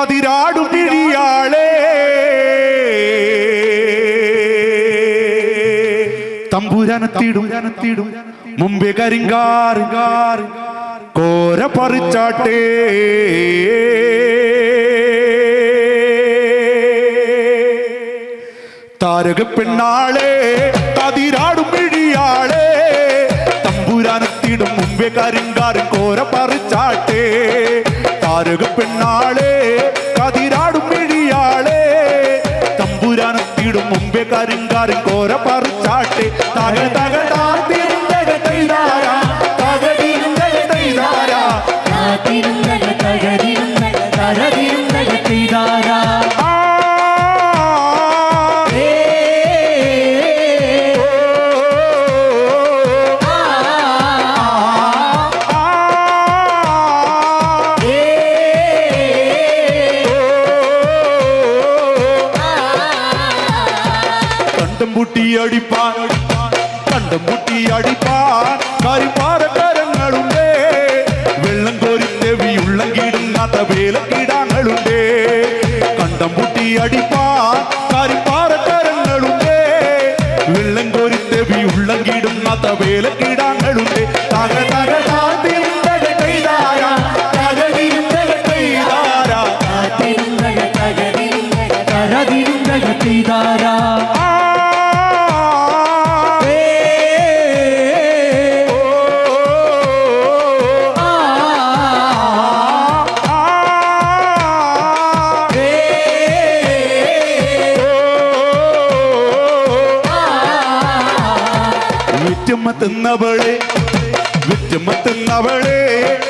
കതിരാടും കിഴിയാളെ. തമ്പുരാനത്തിടും ജനത്തിടും മുമ്പേ കരിങ്കാർ കോര പറിച്ചാട്ടേ. താരക പെണ്ണാളെ കതിരാടും കരിങ്കാരൻ കോര പറിച്ചാട്ടേ. താരക പെണ്ണാളെ കതിരാടും മിഴിയാളെ. തമ്പുരാനത്തിടും മുമ്പേ കരിങ്കാരൻ കോര പറിച്ചാട്ടെ. തക കണ്ടം പൂട്ടി അടിപ്പാൻ കണ്ടം പൂട്ടി അടിപ്പാൻ കരിപ്പാറക്കരങ്ങളുണ്ടേ വെള്ളം കോരി തെവി ഉള്ളങ്കിടുന്നാത്ത വേലക്കിടാങ്ങളുണ്ടേ കണ്ടം പൂട്ടി അടിപ്പാൻ വിറ്റമ്മത്തുന്നവളെ വിറ്റമ്മത്തുന്നവളെ കത്ത ചുണ്ടുള്ളവ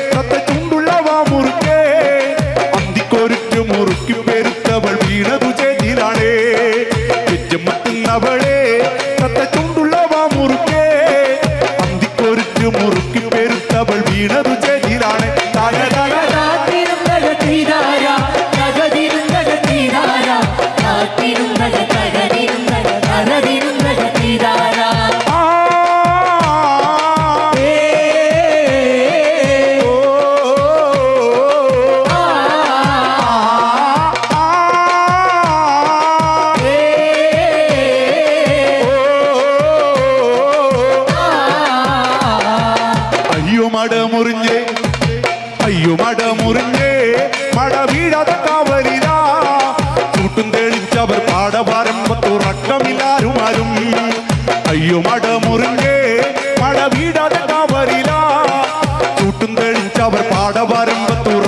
അയ്യോ മട മുറിഞ്ഞേ അയ്യോ മട മുറിഞ്ഞേ മട വീഴാതെ കാവലില. ചൂട്ടും തെളിച്ചവർ പാടപാരമ്പത്തുറക്കമില്ലാരുമാരും അയ്യോ മട മുറിഞ്ഞേ മട വീഴാതെ കവരിലാ ചൂട്ടും തെളിച്ചവർ പാടപാരമ്പത്തുറക്കമില്ലാരുമാരും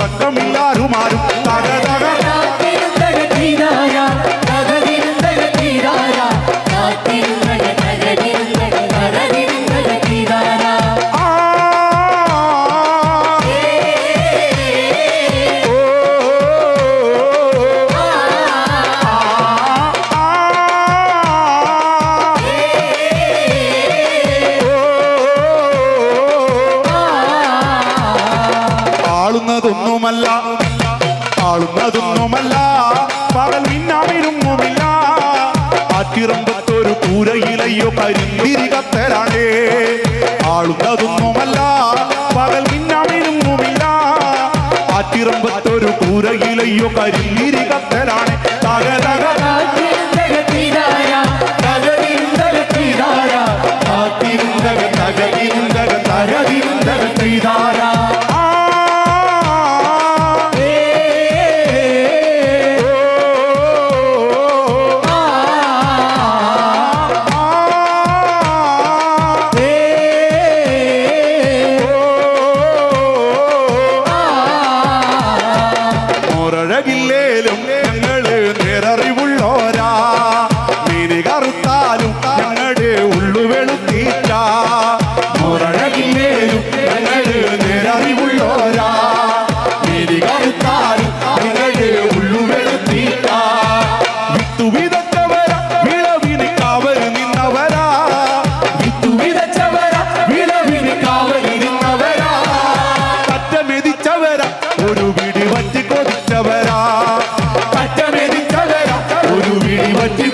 ആളുന്നതൊന്നുമല്ല ആളുന്നതൊന്നുമല്ല പകൽ മിന്നാമിരുങ്ങുമില്ല ആറ്റിറമ്പത്തൊരു കൂരയിലയോ കരിന്തിരി കത്തലാണേ. ആളുന്നതൊന്നുമല്ല പകൽ മിന്നാമിരുങ്ങുമില്ല ആറ്റിറമ്പത്തൊരു കൂരയിലയോ കരിന്തിരി but you